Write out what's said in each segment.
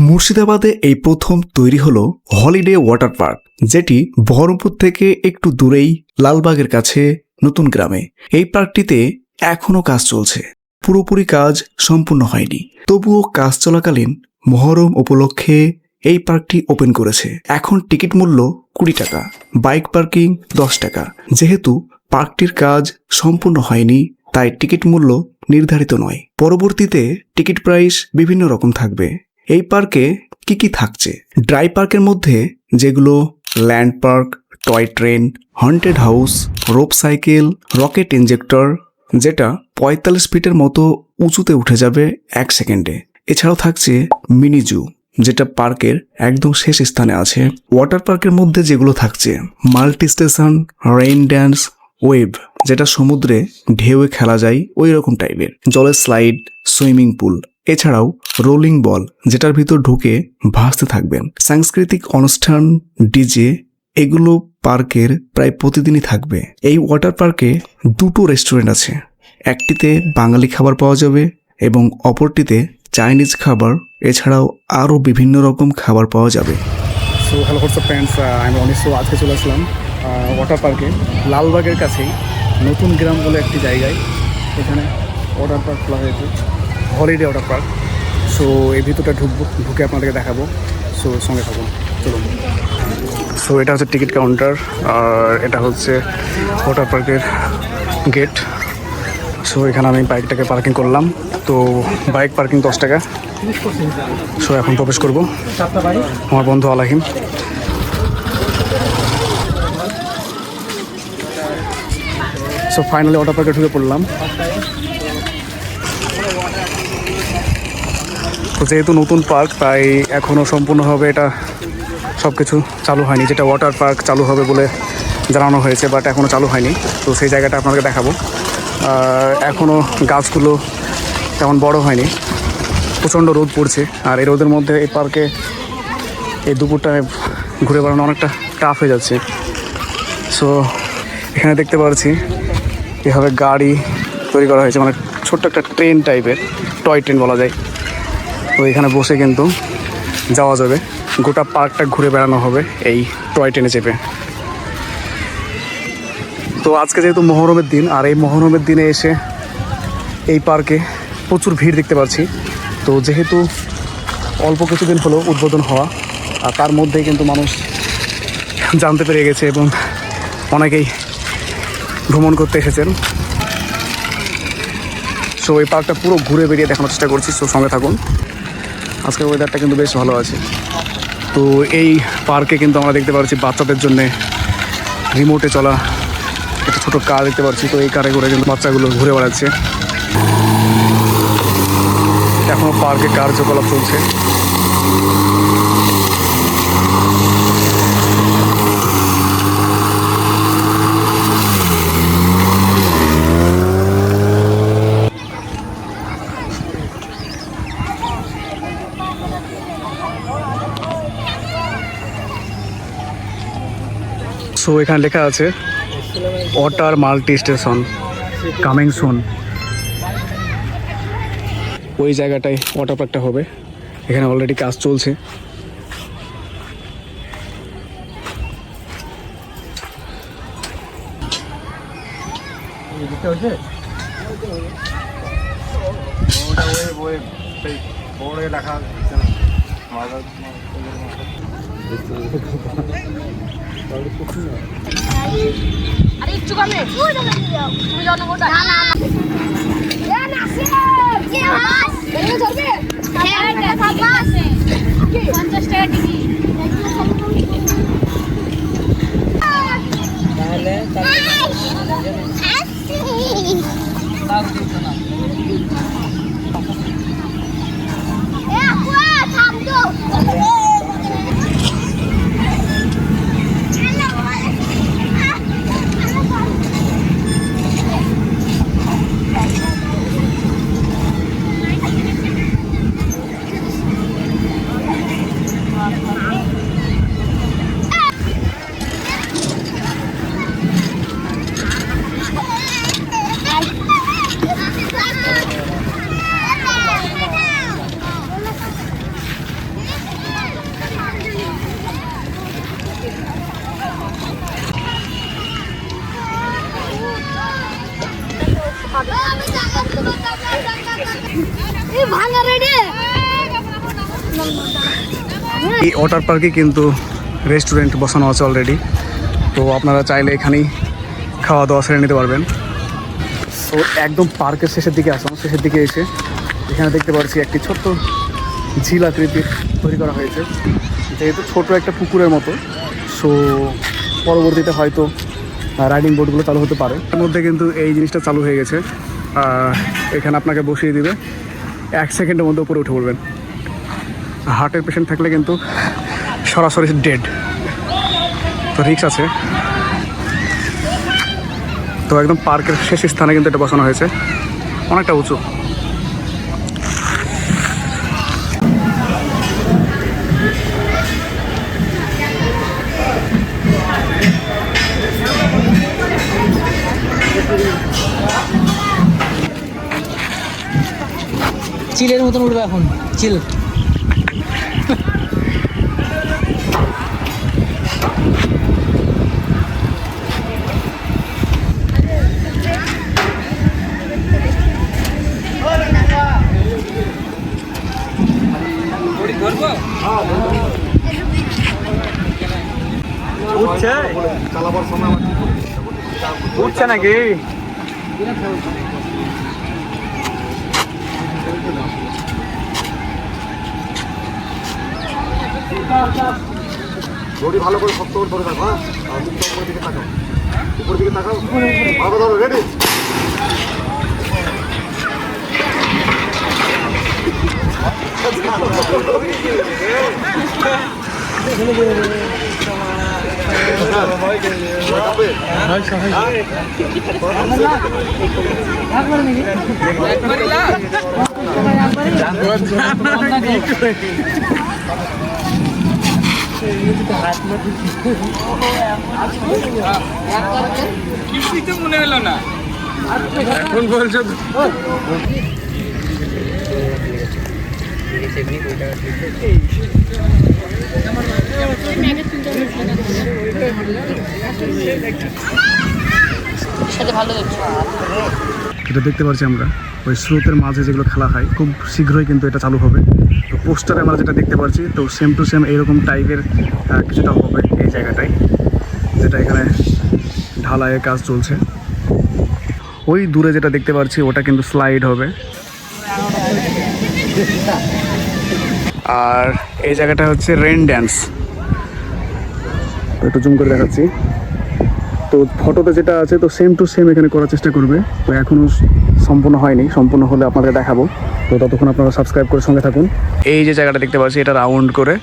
মুর্শিদাবাদে এই প্রথম তৈরি হলো হলিডে ওয়াটার পার্ক, যেটি বহরমপুর থেকে একটু দূরেই লালবাগের কাছে নতুন গ্রামে। এই পার্কটিতে এখনও কাজ চলছে। পুরোপুরি কাজ সম্পূর্ণ হয়নি। তবুও কাজ চলাকালীন মহরম উপলক্ষে এই পার্কটি ওপেন করেছে। এখন টিকিট মূল্য কুড়ি টাকা, বাইক পার্কিং দশ টাকা। যেহেতু পার্কটির কাজ সম্পূর্ণ হয়নি তাই টিকিট মূল্য নির্ধারিত নয়। পরবর্তীতে টিকিট প্রাইস বিভিন্ন রকম থাকবে। এই পার্কে কি কি থাকছে? ড্রাই পার্কের মধ্যে যেগুলো land park, toy train, haunted house, rope cycle, rocket injector যেটা পঁয়তাল্লিশ ফিটের মতো উঁচুতে উঠে যাবে এক সেকেন্ডে। এছাড়াও থাকছে মিনি জু, যেটা পার্কের একদম শেষ স্থানে আছে। ওয়াটার পার্কের মধ্যে যেগুলো থাকছে multi station rain dance wave যেটা সমুদ্রে ঢেউয়ে খেলা যায় ওই রকম টাইপের। জলের স্লাইড, সুইমিং পুল, এছাড়াও রোলিং বল, যেটার ভিতর ঢুকে ভাসতে থাকবেন। সাংস্কৃতিক অনুষ্ঠান, ডিজে, এগুলো পার্কের প্রায় প্রতিদিনই থাকবে। এই ওয়াটার পার্কে দুটো রেস্টুরেন্ট আছে। একটিতে বাঙালি খাবার পাওয়া যাবে এবং অপরটিতে চাইনিজ খাবার, এছাড়াও আরও বিভিন্ন রকম খাবার পাওয়া যাবে। হ্যালো আমি অনেক আজকে চলে আসলাম ওয়াটার পার্কে লালবাগের কাছেই। নতুন গ্রাম বলে একটি জায়গায় এখানে ওয়াটার পার্ক খোলা হয়েছে। হলিডে ওয়াটার পার্ক সো এই ভিতরটা ঢুকবো, ঢুকে আপনাদেরকে দেখাবো। সো সঙ্গে থাকুন, চলুন। সো এটা হচ্ছে টিকিট কাউন্টার আর এটা হচ্ছে ওয়াটার পার্কের গেট সো এখানে আমি বাইকটাকে পার্কিং করলাম। তো বাইক পার্কিং দশ টাকা। সো এখন প্রবেশ করব। আমার বন্ধু আলাহিম। সো ফাইনালি ওয়াটার পার্কে ঢুকে পড়লাম। তো যেহেতু নতুন পার্ক তাই এখনও সম্পূর্ণভাবে এটা সব কিছু চালু হয়নি। যেটা ওয়াটার পার্ক চালু হবে বলে জানানো হয়েছে বাট এখনও চালু হয়নি। তো সেই জায়গাটা আপনাদেরকে দেখাবো। এখনও গাছগুলো তেমন বড় হয়নি। প্রচণ্ড রোদ পড়ছে। আর এই রোদের মধ্যে এই পার্কে এই দুপুরটায় ঘুরে বেড়ানো অনেকটা টাফ হয়ে যাচ্ছে। সো এখানে দেখতে পাচ্ছি এভাবে গাড়ি তৈরি করা হয়েছে মানে ছোট্ট একটা ট্রেন টাইপের, টয় ট্রেন বলা যায়। তো এখানে বসে কিন্তু যাওয়া যাবে। গোটা পার্কটা ঘুরে বেড়ানো হবে এই টয় ট্রেনে চেপে। তো আজকে যেহেতু মহরমের দিন, আর এই মহরমের দিনে এসে এই পার্কে প্রচুর ভিড় দেখতে পাচ্ছি। তো যেহেতু অল্প কিছুদিন হলো উদ্বোধন হওয়া, আর তার মধ্যেই কিন্তু মানুষ জানতে পেরে গেছে এবং অনেকেই ভ্রমণ করতে এসেছেন। সো এই পার্কটা পুরো ঘুরে বেরিয়ে দেখানোর চেষ্টা করছি সো সঙ্গে থাকুন। আজকের ওয়েদারটা কিন্তু বেশ ভালো আছে। তো এই পার্কে কিন্তু আমরা দেখতে পাচ্ছি বাচ্চাদের জন্যে রিমোটে চলা একটা ছোটো কার দেখতে পাচ্ছি। তো এই কারে করে কিন্তু বাচ্চাগুলো ঘুরে বেড়াচ্ছে। এখনও পার্কে কার্যকলাপ চলছে। সো এখানে লেখা আছে water multi station coming soon ওই জায়গাটায় ওয়াটার পার্কটা হবে। এখানে অলরেডি কাজ চলছে। আরে একটু কমে। তুমি মাছ 50 টাকা টিকিট এই ওয়াটার পার্কে কিন্তু রেস্টুরেন্ট বসানো আছে অলরেডি তো আপনারা চাইলে এখানেই খাওয়া দাওয়া সেরে নিতে পারবেন। তো একদম পার্কের শেষের দিকে আসলাম শেষের দিকে এসে এখানে দেখতে পাচ্ছি একটি ছোট্ট ঝিল আকৃতির তৈরি করা হয়েছে। যেহেতু ছোট একটা পুকুরের মতো সো পরবর্তীতে হয়তো রাইডিং বোটগুলো চালু হতে পারে। এর মধ্যে কিন্তু এই জিনিসটা চালু হয়ে গেছে। এখানে আপনাকে বসিয়ে দিবে। এক সেকেন্ডের মধ্যে উপরে উঠে পড়বেন। হার্টের পেশেন্ট থাকলে কিন্তু সরাসরি ডেড তো রিক্স আছে। তো একদম পার্কের শেষ স্থানে কিন্তু এটা বসানো হয়েছে। অনেকটা উঁচু। চিলের মতন উঠবে এখন। চিল উঠছে? নাকি? বডি ভালো করে শক্ত করে ধরে রাখো হ্যাঁ? আর উপরের দিকে তাকাও। উপরের দিকে তাকাও। ভালো ধরো রেডি মনে হলো না। এখন বলছো এটা দেখতে পাচ্ছি আমরা। ওই স্রোতের মাঝে যেগুলো খেলা হয়, খুব শীঘ্রই কিন্তু এটা চালু হবে। তো পোস্টারে আমরা যেটা দেখতে পাচ্ছি, তো সেম টু সেম এরকম টাইপের কিছুটা হবে এই জায়গাটায়, যেটা এখানে ঢালাইয়ের কাজ চলছে। ওই দূরে যেটা দেখতে পাচ্ছি, ওটা কিন্তু স্লাইড হবে। আর এই জায়গাটা হচ্ছে রেন ড্যান্স একটু জুম করে দেখাচ্ছি। তো ফটোতে যেটা আছে, তো সেম টু সেম এখানে করার চেষ্টা করবে। তো এখনও সম্পূর্ণ হয়নি। সম্পূর্ণ হলে আপনাদের দেখাবো। তো ততক্ষণ আপনারা সাবস্ক্রাইব করে সঙ্গে থাকুন। এই যে জায়গাটা দেখতে পাচ্ছি, এটা রাউন্ড করে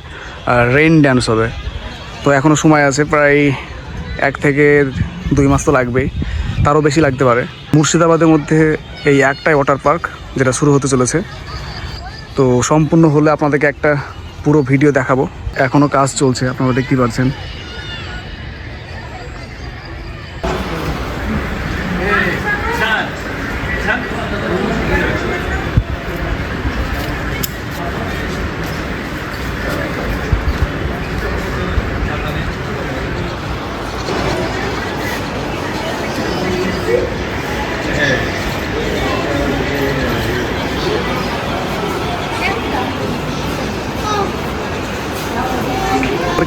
রেইন ড্যান্স হবে। তো এখনও সময় আছে, প্রায় এক থেকে দুই মাস তো লাগবেই। তারও বেশি লাগতে পারে। মুর্শিদাবাদের মধ্যে এই একটাই ওয়াটার পার্ক যেটা শুরু হতে চলেছে। তো সম্পূর্ণ হলে আপনাদেরকে একটা পুরো ভিডিও দেখাবো। এখনও কাজ চলছে আপনারা দেখতেই পাচ্ছেন।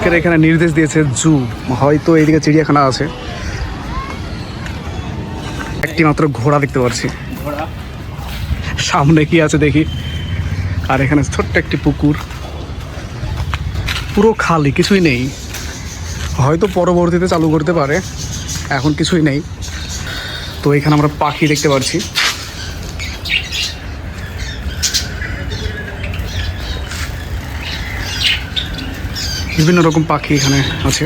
পার্কের এখানে নির্দেশ দিয়েছে জু। হয়তো এইদিকে চিড়িয়াখানা আছে। একটি মাত্র ঘোড়া দেখতে পাচ্ছি। সামনে কি আছে দেখি। আর এখানে ছোট্ট একটি পুকুর। পুরো খালি কিছুই নেই। হয়তো পরবর্তীতে চালু করতে পারে। এখন কিছুই নেই। তো এখানে আমরা পাখি দেখতে পাচ্ছি। বিভিন্ন রকম পাখি এখানে আছে।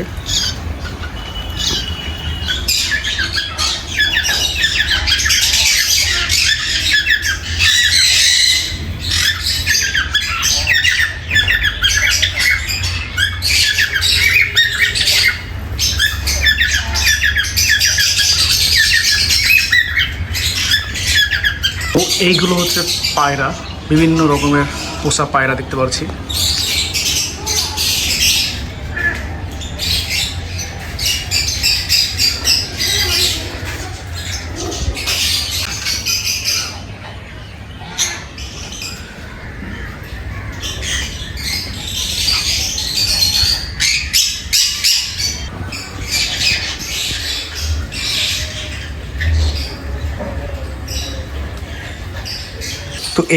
এইগুলো হচ্ছে পায়রা। বিভিন্ন রকমের পোষা পায়রা দেখতে পাচ্ছি।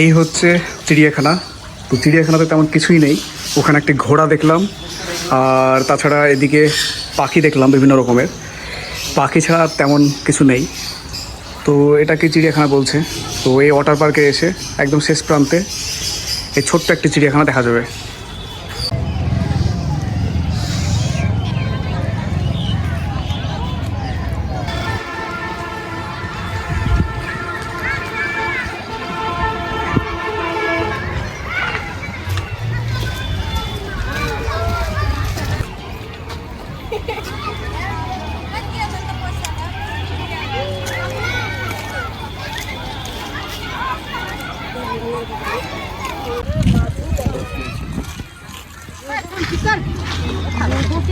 এই হচ্ছে চিড়িয়াখানা। তো চিড়িয়াখানাতে তেমন কিছুই নেই। ওখানে একটি ঘোড়া দেখলাম, আর তাছাড়া এদিকে পাখি দেখলাম বিভিন্ন রকমের। পাখি ছাড়া তেমন কিছু নেই। তো এটাকে চিড়িয়াখানা বলছে? তো এই ওয়াটার পার্কে এসে একদম শেষ প্রান্তে এই ছোট্ট একটি চিড়িয়াখানা দেখা যাবে।